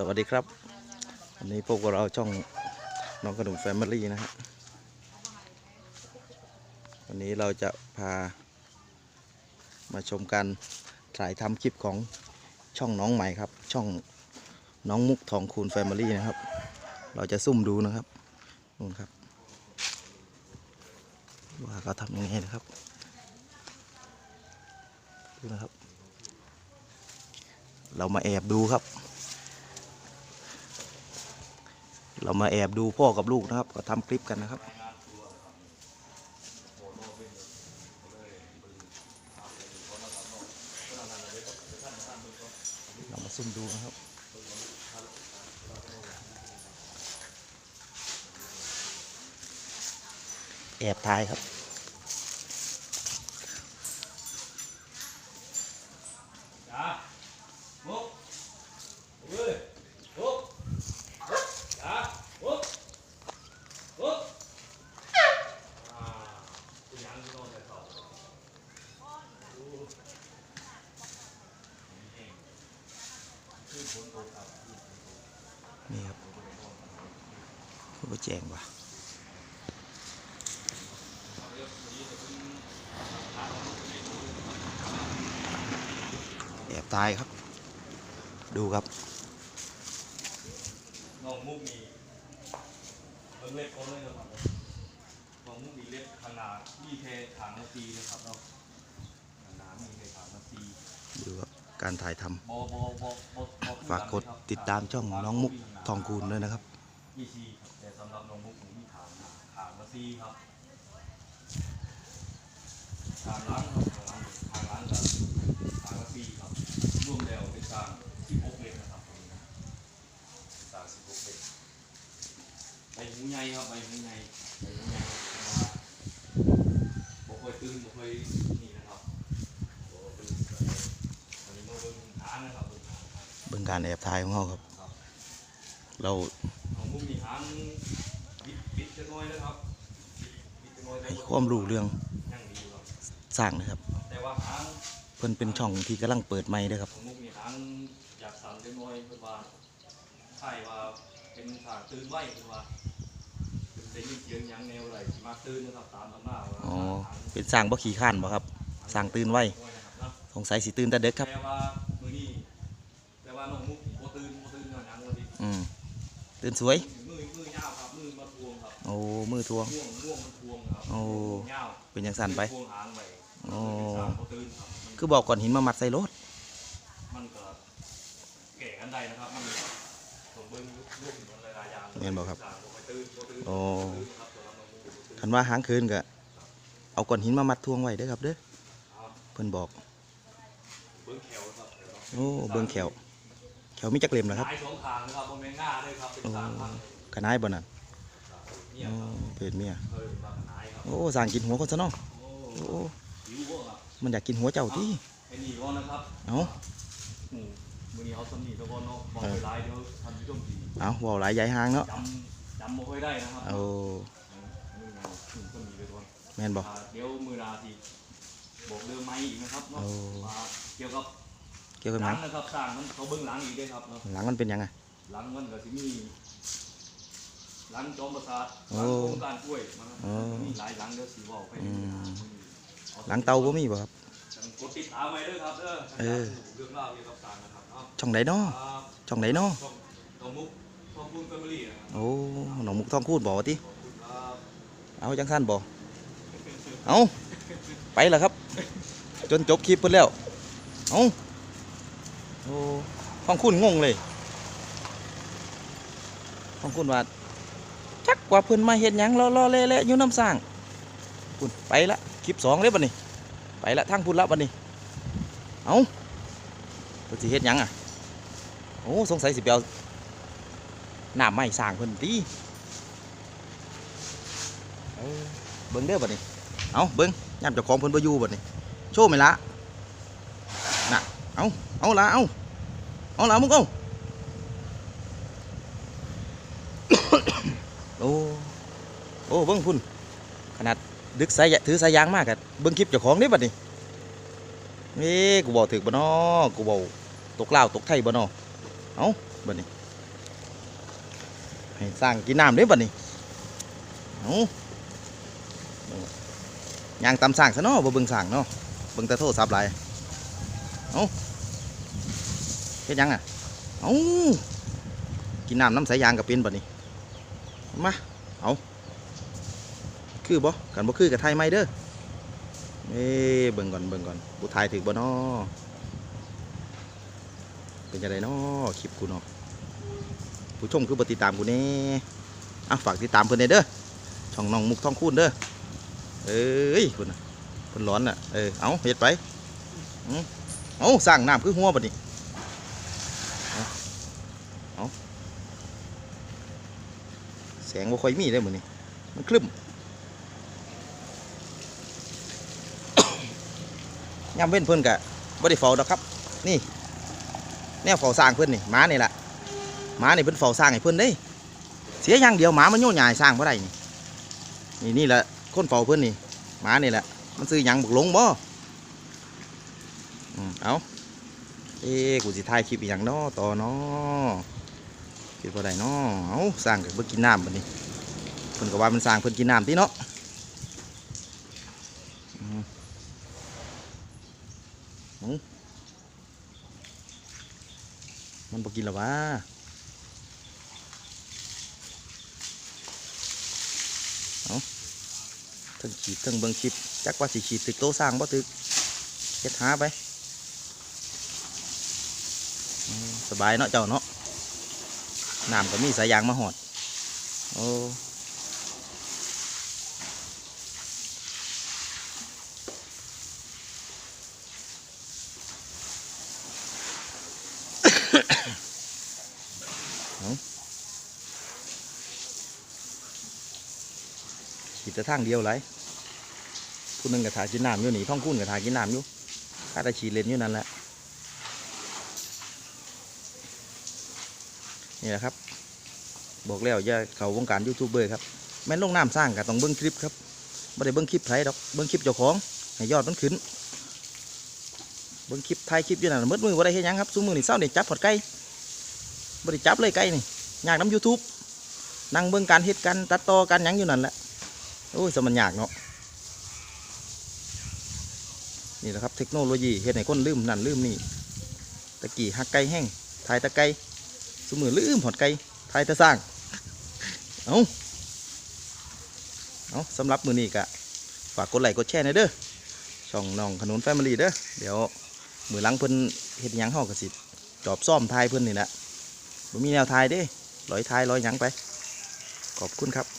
สวัสดีครับ วันนี้พวกเราช่องน้องขนมแฟมิลี่นะฮะวันนี้เราจะพา มาชมการถ่ายทำคลิปของช่องน้องใหม่ครับ ช่องน้องมุกทองคูณแฟมิลี่นะครับ เราจะซุ่มดูนะครับนู่นครับ ว่าเขาทำยังไงนะครับดูนะครับ เรามาแอบดูครับ เรามาแอบดูพ่อกับลูกนะครับก็ทำคลิปกันนะครับ เรามาซุ่มดูนะครับแอบถ่ายครับจ้ามุกเว้ยมุกมุกจ้ามุกมุกอ่าคุณยังที่นอนแต่เขาดูขึ้นฝนตกครับ นี่ครับเขาไปแจงว่ะแอบตายครับ ดูครับน้องมุกมีเบิ่งเล็บเขาเลยนะครับน้องมุกมีเล็บขนาดมีแค่ขางละตีนะครับเนาะขนาดมีแค่ขางละตี ดูครับ การถ่ายทำบอบอบอบอฝากกดติดตามช่องน้องมุกทองคูณด้วยนะครับมีซีครับแต่สำหรับน้องมุกผมมีถามนะถามมาซีครับถามล้างครับถามล้างถามล้างกับถามมาซีครับรวมแล้วเป็นการสิบหกเมตรนะครับผมสามสิบหกเมตรใบหูใหญ่ครับใบหูใหญ่ใบหูใหญ่เพราะว่าบ่เคยตึงบ่เคยนี่นะครับบ่ตึงอันนี้มาเบิ่งหางนะครับเบิ่งหางครั บเบิ่งการแอบถ่ายของเขาครับ เราของมุมมีหางบิดบิดจะน้อยนะครับบิดจะน้อยให้ความรู้เรื่องยังดีอยู่ครับสร้างนะครับแต่ว่าหางเพิ่นเป็นช่องที่กำลังเปิดใหม่เด้อครับของมุมมีหางอยากสั่นจะน้อยเพื่อว่าใช่ว่าเป็นสางตื่นไหวเพื่อว่าเป็นได้ยินเสียงหยังแนวอะไรสิมาตื่นนะครับตามตำหน้าว่าอ๋อหางเป็นสร้างบ่ขี่ข้านบ่ครับสร้างตื่นไว้น้อยนะครับเนาะสงสัยสิตื่นแต่เด็กครับ แต่ว่ามือนี้แต่ว่าน้องมุกบ่ตื่นบ่ตื่นนอนหยังวันนี้ อืม ตื่นสวยมือมือยาวครับมือมาทวงครับโอ้มือทวงม่วงม่วงมันทวงครับโอ้ยาวเป็นอย่างสั่นไปทวงหางไว้โอ้สามบ่ตื่นครับมันคือบอกก่อนหินมามัดใส่รถมันก็แก่กันได้นะครับมันผมเบิ้งรูปมันหลายๆอย่างแม่นบ่ครับสามบ่ค่อยตื่นบ่ตื่นโอ้ตื่นครับสำหรับน้องหมูบ่ตื่นคันว่าหางคืนก็เอาก้อนหินมามัดทวงไว้เด้อครับเด้อครับเพิ่นบอกเบิ้งแขวครับเดี๋ยวเราโอ้เบิ่งแขว แขวมีจักเล่มนะครับหายสองทางนะครับบนแมงหน้าด้วยครับเป็นโอ้สามพันกระนายบ่นั่นเนี่ยโอ้ครับเพศเมียเออปลากระนายครับโอ้สร้างกินหัวคนซะเนาะโอ้โอ้หิวบ่ครับมันอยากกินหัวเจ้าที่ไอ้นี่ก่อนนะครับเอาหมูมื้อนี้เอาสำนีตะกอนเนาะบอกไปหลายเดี๋ยวทำผู้ชมดีเอาเว้าหลายใหญ่หางเนาะจำจำบ่ค่อยได้นะครับเอามือนาถึงสำนีไปก่อนแม่นบ่อ่าเดี๋ยวมือนาทีบอกเรื่องไม้อีกนะครับเนาะโอ้ ว่าเกี่ยวกับ เกี่ยวกับหหลัยังงนะครับสร้างมันเขาเบิ้งหลังอีกด้วยครับเนาะหลังมันเป็นหยังไง หลังมันก็สิมีหลังจอมประสาทโอ้หลังโครงการกล้วยมันโอ้มีหลายหลังเดี๋ยวสีบอกไปอืม หลังเตาบ่มีบ่ครับกดติดตามไว้ด้วยครับเด้อเออ เรื่องราวเกี่ยวกับสร้างนะครับเนาะช่องไหนเนาะอ่าช่องไหนเนาะช่องน้องมุกช่องคุณแฟมิลี่นะครับโอ้หนองมุกทองคูดบอกว่าติขอบคุณครับ เอาจังสั้นบ่เอาไปแล้วครับ จนจบคลิปเพิ่นแล้วเอา โอ้ของคุณงงเลยของคุณว่าจักว่าเพิ่นมาเฮ็ดหยังล่อๆเละๆอยู่น้ำสร้างคุณไปละคลิปสองเลยบัดนี้ ไปละทางพุ่นละบัดนี้เอาเพิ่นสิเฮ็ดยังอะโอ้สงสัยสิไปเอาน้ำไม้สร้างเพิ่นติเบิ่งเด้อบัดนี้เอาเบิ่งยามเจ้าของเพิ่นบ่อยู่บัดนี้โชว์ไหมละน่ะเอาเอาละเอา เอาละมึงเอาโอ้โอ้เบิ่งพุ่นขนาดดึกสายยะถือสายยางมากอะเบิ่งคลิปเจ้าของนี่บัดนี้เอ้กูบอกถึกบ่น้อกูบอกตกลาวตกไทยบ่น้อเอาบัดนี้ให้สร้างกินน้ำเด้บัดนี้เอาย่างตำสร้างซะเนาะบ่เบิ่งสร้างเนาะเบิ่งแต่โทรศัพท์หลายเอา เฮ็ดยังอะเอากินน้ำน้ำสายยางกับเป็นบัดนี้มาเอาคือบ่กันบ่คือกับไทยไหมเด้อเอ้เบิ่งก่อนเบิ่งก่อนผู้ทยถึกบ่นาะเป็นจังไดเนาะคลิปกูเนาะผู้ชมคือบ่ติดตามกูแน่อะฝากติดตามเพิ่นเด้อช่องน้องมุกท่องคูนเด้อเอ้ยเพิ่นน่ะเพิ่นร้อนน่ะเออเอาเฮ็ดไปอืมเอาสร้างน้ำคือหัวบัดนี้เอาเอา แสงบ่ค่อยมีได้อมื้อนี้มันคลึ้มยามเว้นเพิ่อนก็บ่ได้เฝ้าดอกครับ นี่แนวเฝ้าสร้างเพิ่อนนี่หมานี่แหละหมานี่เพิ่อนเฝ้าสร้างให้เพิ่อนเด้เสียอย่างเดียวหมามันโยนหยายสร้างบ่ได้นี่นี่นี่แหละคนเฝ้าเพิ่อนนี่หมานี่แหละมันซื้อยังบักหลงบ่เอาเอ๊กูสิถ่ายคลิปอีหยังน้อต่อน้อ คิดบ่ได้เน้อเอาสร้างก็บ่กินน้ำบัดนี้เพิ่นก็ว่ามันสร้างเพิ่นกินน้ำติเนาะมันบ่กินหรอวะเทั้งขีดเทั้งเบิงคลิปจักว่าสิขีดตึกโตสร้างบ่ตึกเฮ็ดหาไปสบายเนาะเจ้าเนาะ น้ำก็มีสายยางมาหอด โอ้เอาขีดแต่ทางเดียวไรผู้นึงกระถากินน้ำอยู่หนีท่องคุ้นกระถากินน้ำอยู่ข้าตะฉีเลนอยู่นั่นแหละ นี่แหละครับ บอกแล้วอย่าเข้าวงการยูทูบเบอร์ครับแม่นลงน้ำสร้างก็ต้องเบิ้งคลิปครับไม่ได้เบิ้งคลิปไผดอกเบิ้งคลิปเจ้าของให้ยอดมันขึ้นเบิ้งคลิปไทยคลิปอยู่นั่นมืดมือว่าได้เฮ็ดหยังครับซุ้มมือนี่เศร้าเด็จับผดไก่บ่ได้จับเลยไก่นี่ยากน้ำยูทูบนั่งเบิ้งการเฮ็ดกันตัดต่อกันหยังอยู่นั่นแหละโอ้ยสมันยากเนาะนี่แหละครับเทคโนโลยีเฮ็ดให้คนลืมนั่นลืมนี่ตะกี้หักไก่แห้งถ่ายตะไก่ สมือลืมหอดไก่ถ่ายตะสร้าง เอาเอาสำหรับมือนี้กะฝากกดไลค์กดแชร์หน่อยเด้อ ช่องน้องขนุนแฟมิลี่เด้อ เดี๋ยวมือหลังเพิ่นเห็ดยังห่อกระสิจอบซ่อมทายเพิ่นนี่แหละบ่มีแนวทายเด้ร้อยทายร้อยยังไป ขอบคุณครับ